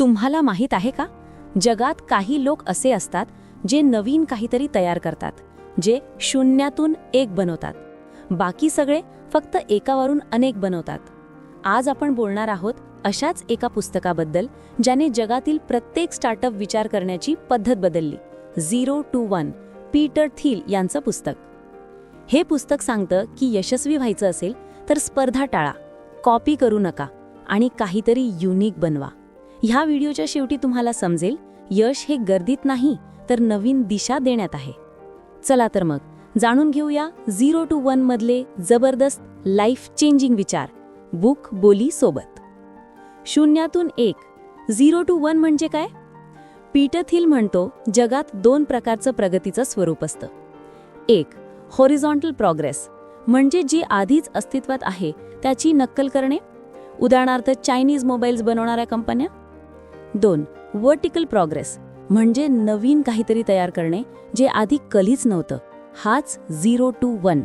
तुम्हाला माहीत आहे का? जगात काही लोक असे असतात जे नवीन काहीतरी तयार करतात जे शून्यातून एक बनवतात. बाकी सगळे फक्त एकावरून अनेक बनवतात. आज आपण बोलणार आहोत अशाच एका पुस्तकाबद्दल ज्याने जगातील प्रत्येक स्टार्टअप विचार करण्याची पद्धत बदलली. Zero to one Peter Thiel यांचं पुस्तक. हे पुस्तक सांगतं की यशस्वी व्हायचं असेल तर स्पर्धा टाळा कॉपी करू नका आणि काहीतरी युनिक बनवा. ह्या व्हिडिओच्या शेवटी तुम्हाला समजेल यश हे गर्दीत नाही तर नवीन दिशा देण्यात आहे. चला तर मग जाणून घेऊया झिरो टू वन मधले जबरदस्त लाईफ चेंजिंग विचार बुक बोली सोबत. शून्यातून एक झिरो टू वन म्हणजे काय? पीटथ हिल म्हणतो जगात दोन प्रकारचं प्रगतीचं स्वरूप असतं. एक हॉरिझॉन्टल प्रोग्रेस म्हणजे जी आधीच अस्तित्वात आहे त्याची नक्कल करणे. उदाहरणार्थ चायनीज मोबाईल्स बनवणाऱ्या कंपन्या. दोन वर्टिकल प्रोग्रेस म्हणजे नवीन काहीतरी तयार करणे जे आधी कधीच नव्हतं. हाच zero to one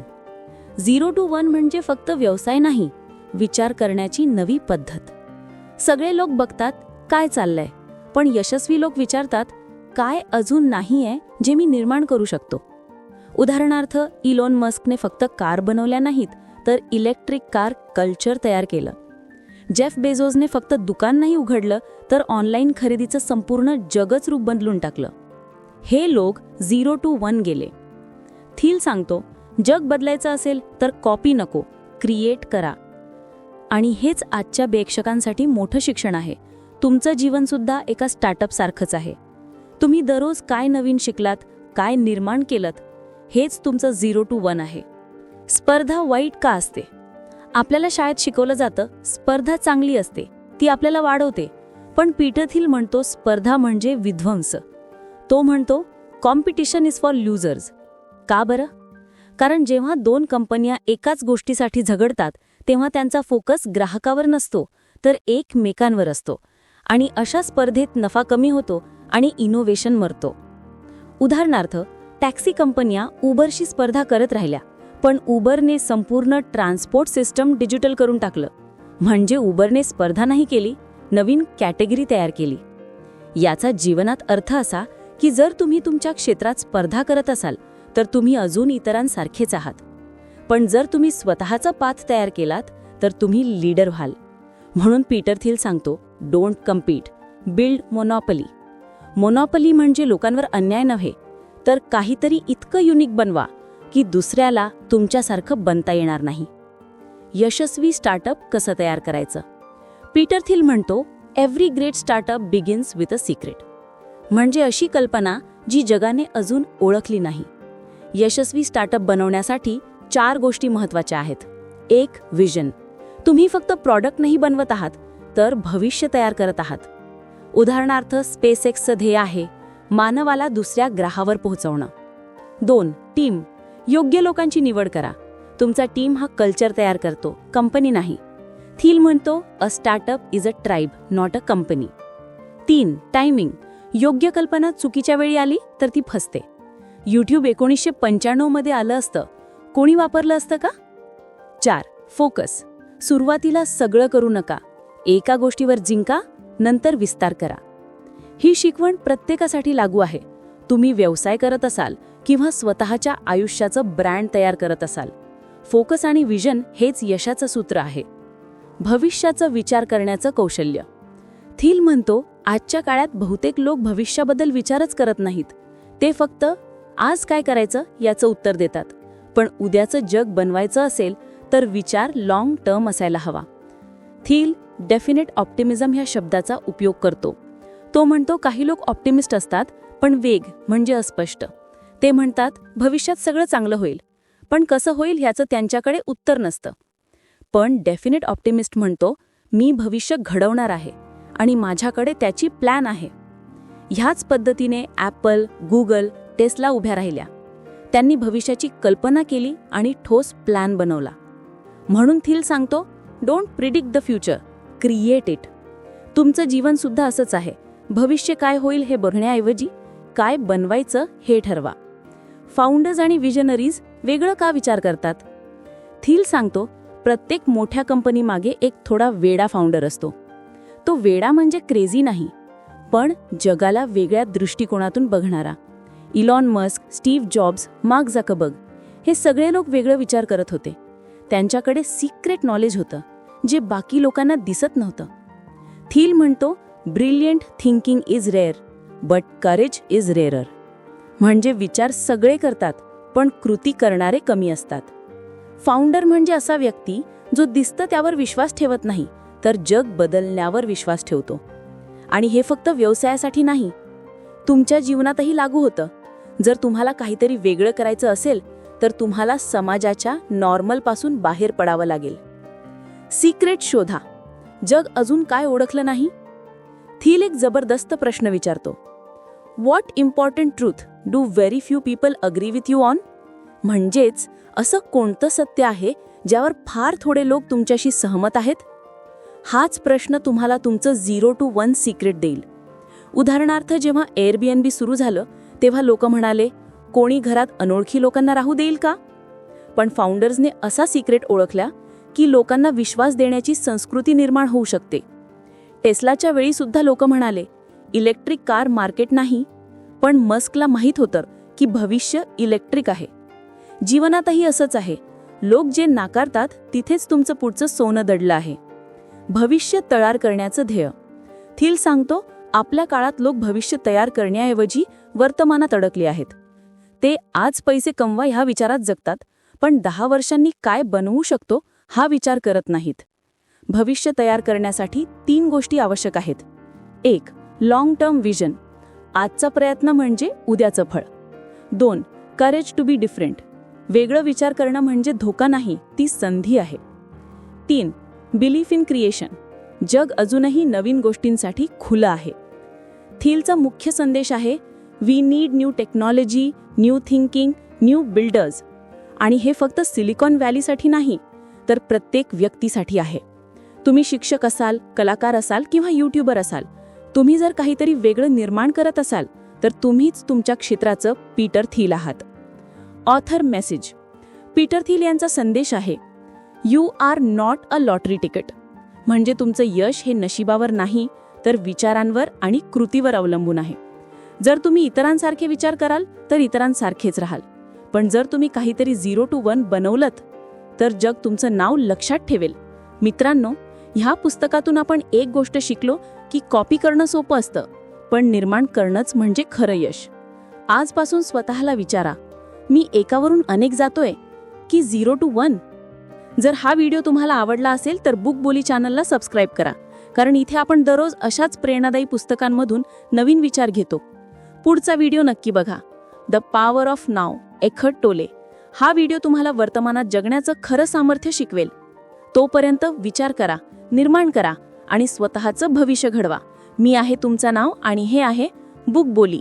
zero to one म्हणजे फक्त व्यवसाय नाही विचार करण्याची नवी पद्धत. सगळे लोक बघतात काय चाललंय. पण यशस्वी लोक विचारतात काय अजून नाही आहे जे मी निर्माण करू शकतो? उदाहरणार्थ इलॉन मस्कने फक्त कार बनवल्या नाहीत तर इलेक्ट्रिक कार कल्चर तयार केलं. जेफ बेझोजने फक्त दुकान नाही उघडलं तर ऑनलाईन खरेदीचं संपूर्ण जगच रूप बदलून टाकलं. हे लोक झिरो टू वन गेले. थील सांगतो जग बदलायचं असेल तर कॉपी नको क्रिएट करा. आणि हेच आजच्या बेक्षकांसाठी मोठं शिक्षण आहे. तुमचं जीवनसुद्धा एका स्टार्टअपसारखंच आहे. तुम्ही दररोज काय नवीन शिकलात काय निर्माण केलं हेच तुमचं झिरो टू वन आहे. स्पर्धा वाईट का असते? आपल्याला शाळेत शिकवलं जातं स्पर्धा चांगली असते ती आपल्याला वाढवते. पण पीठथील म्हणतो स्पर्धा म्हणजे विध्वंस. तो म्हणतो कॉम्पिटिशन इज फॉर लूजर्स का बरं? कारण जेव्हा दोन कंपन्या एकाच गोष्टीसाठी झगडतात तेव्हा त्यांचा फोकस ग्राहकावर नसतो तर एकमेकांवर असतो. आणि अशा स्पर्धेत नफा कमी होतो आणि इनोव्हेशन मरतो. उदाहरणार्थ टॅक्सी कंपन्या उबरशी स्पर्धा करत राहिल्या. पण उबरने संपूर्ण ट्रान्सपोर्ट सिस्टम डिजिटल करून टाकलं. म्हणजे उबरने स्पर्धा नाही केली नवीन कॅटेगरी तयार केली. याचा जीवनात अर्थ असा की जर तुम्ही तुमच्या क्षेत्रात स्पर्धा करत असाल तर तुम्ही अजून इतरांसारखेच आहात. पण जर तुम्ही स्वतःचा पाथ तयार केलात तर तुम्ही लीडर व्हाल. म्हणून पीटर थिल सांगतो don't compete build monopoly monopoly म्हणजे लोकांवर अन्याय नव्हे तर काहीतरी इतकं युनिक बनवा की दुसऱ्याला तुमच्यासारखं बनता येणार नाही. यशस्वी स्टार्टअप कसं तयार करायचं? पीटर थिल म्हणतो every great startup begins with a secret म्हणजे अशी कल्पना जी जगाने अजून ओळखली नाही. यशस्वी स्टार्टअप बनवण्यासाठी चार गोष्टी महत्त्वाच्या आहेत. एक विजन. तुम्ही फक्त प्रॉडक्ट नाही बनवत आहात तर भविष्य तयार करत आहात. उदाहरणार्थ स्पेस एक्सचं ध्येय आहे मानवाला दुसऱ्या ग्रहावर पोहोचवणं. दोन टीम. योग्य लोकांची निवड करा. तुमचा टीम हा कल्चर तयार करतो. कंपनी नाही. थील म्हणतो a startup is a tribe not a company तीन टायमिंग योग्य कल्पना चुकीच्या वेळी आली तर ती फसते. यूट्यूब एकोणीसशे पंच्याण्णवमध्ये आलं असतं. कोणी वापरलं असतं का? चार फोकस सुरुवातीला सगळं करू नका. एका गोष्टीवर जिंका नंतर विस्तार करा. ही शिकवण प्रत्येकासाठी लागू आहे. तुम्ही व्यवसाय करत असाल किंवा स्वतःच्या आयुष्याचं ब्रँड तयार करत असाल. फोकस आणि विजन हेच यशाचं सूत्र आहे. भविष्याचं विचार करण्याचं कौशल्य. थील म्हणतो आजच्या काळात बहुतेक लोक भविष्याबद्दल विचारच करत नाहीत. ते फक्त आज काय करायचं? याचं उत्तर देतात. पण उद्याचं जग बनवायचं असेल तर विचार लाँग टर्म असायला हवा. थील डेफिनेट ऑप्टिमिझम ह्या शब्दाचा उपयोग करतो. तो म्हणतो काही लोक ऑप्टिमिस्ट असतात पण वेग म्हणजे अस्पष्ट. ते म्हणतात भविष्यात सगळं चांगलं होईल. पण कसं होईल ह्याचं त्यांच्याकडे उत्तर नसतं. पण डेफिनेट ऑप्टिमिस्ट म्हणतो मी भविष्य घडवणार आहे आणि माझ्याकडे त्याची प्लॅन आहे. ह्याच पद्धतीने ॲपल गुगल टेस्ला उभ्या राहिल्या. त्यांनी भविष्याची कल्पना केली आणि ठोस प्लॅन बनवला. म्हणून थिल सांगतो don't predict the future create it तुमचं जीवनसुद्धा असंच आहे. भविष्य काय होईल हे बघण्याऐवजी काय बनवायचं हे ठरवा. फाउंडर्स आणि विजनरीज वेगळं का विचार करतात? थील सांगतो प्रत्येक मोठ्या कंपनीमागे एक थोडा वेडा फाउंडर असतो. तो वेडा म्हणजे क्रेझी नाही पण जगाला वेगळ्या दृष्टिकोनातून बघणारा. Elon Musk Steve Jobs Mark Zuckerberg हे सगळे लोक वेगळं विचार करत होते. त्यांच्याकडे सिक्रेट नॉलेज होतं जे बाकी लोकांना दिसत नव्हतं. थील म्हणतो brilliant thinking is rare but courage is rarer म्हणजे विचार सगळे करतात पण कृती करणारे कमी असतात. फाउंडर म्हणजे असा व्यक्ती जो दिसतं त्यावर विश्वास ठेवत नाही तर जग बदलण्यावर विश्वास ठेवतो. आणि हे फक्त व्यवसायासाठी नाही. तुमच्या जीवनातही लागू होतं. जर तुम्हाला काहीतरी वेगळं करायचं असेल तर तुम्हाला समाजाच्या नॉर्मलपासून बाहेर पडावं लागेल. सिक्रेट शोधा. जग अजून काय ओळखलं नाही? थील एक जबरदस्त प्रश्न विचारतो. What important truth do very few people agree with you on म्हणजेच असं कोणतं सत्य आहे ज्यावर फार थोडे लोक तुमच्याशी सहमत आहेत? हाच प्रश्न तुम्हाला तुमचं झिरो टू वन सिक्रेट देईल. उदाहरणार्थ जेव्हा एअरबीएनबी सुरू झालं तेव्हा लोक म्हणाले कोणी घरात अनोळखी लोकांना राहू देईल का? पण फाउंडर्सने असा सिक्रेट ओळखला की लोकांना विश्वास देण्याची संस्कृती निर्माण होऊ शकते. टेस्लाच्या वेळी सुद्धा लोक म्हणाले इलेक्ट्रिक कार मार्केट नाही पण मस्कला माहीत होतं की भविष्य इलेक्ट्रिक आहे. जीवनातही असंच आहे. लोक जे नाकारतात तिथेच तुमचं पुढचं सोनं दडलं आहे. भविष्य तयार करण्याचं ध्येय. थील सांगतो आपल्या काळात लोक भविष्य तयार करण्याऐवजी वर्तमानात अडकले आहेत. ते आज पैसे कमवा ह्या विचारात जगतात पण दहा वर्षांनी काय बनवू शकतो हा विचार करत नाहीत. भविष्य तयार करण्यासाठी तीन गोष्टी आवश्यक आहेत. एक लॉंग टर्म विजन आजचा प्रयत्न म्हणजे उद्याचं फळ. दोन करेज टू बी डिफरंट वेगळं विचार करणं म्हणजे धोका नाही ती संधी आहे. तीन बिलीफ इन क्रिएशन जग अजूनही नवीन गोष्टींसाठी खुलं आहे. थीलचा मुख्य संदेश आहे we need new technology new thinking new builders आणि हे फक्त सिलिकॉन व्हॅलीसाठी नाही तर प्रत्येक व्यक्तीसाठी आहे. तुम्ही शिक्षक असाल कलाकार असाल किंवा यूट्यूबर असाल तुम्ही जर काहीतरी वेगळं निर्माण करत असाल तर तुम्हीच तुमच्या क्षेत्राचं पीटर थील आहात. Author message. पीटर थील यांचा संदेश आहे you are not a lottery ticket म्हणजे तुमचं यश हे नशिबावर नाही तर विचारांवर आणि कृतीवर अवलंबून आहे. जर तुम्ही इतरांसारखे विचार कराल तर इतरांसारखेच राहाल. पण जर तुम्ही काहीतरी झिरो टू वन बनवलत तर जग तुमचं नाव लक्षात ठेवेल. मित्रांनो ह्या पुस्तकातून आपण एक गोष्ट शिकलो की कॉपी करणं सोपं असतं पण निर्माण करणंच म्हणजे खरं यश. आजपासून स्वतःला विचारा मी एकावरून अनेक जातोय की झिरो टू वन जर हा व्हिडिओ तुम्हाला आवडला असेल तर बुक बोली चॅनलला सबस्क्राईब करा कारण इथे आपण दररोज अशाच प्रेरणादायी पुस्तकांमधून नवीन विचार घेतो. पुढचा व्हिडिओ नक्की बघा. द पॉवर ऑफ नाव एखट टोले. हा व्हिडिओ तुम्हाला वर्तमानात जगण्याचं खरं सामर्थ्य शिकवेल. तोपर्यंत विचार करा निर्माण करा आणि स्वतःचं भविष्य घडवा. मी आहे तुमचं नाव आणि हे आहे बुक बोली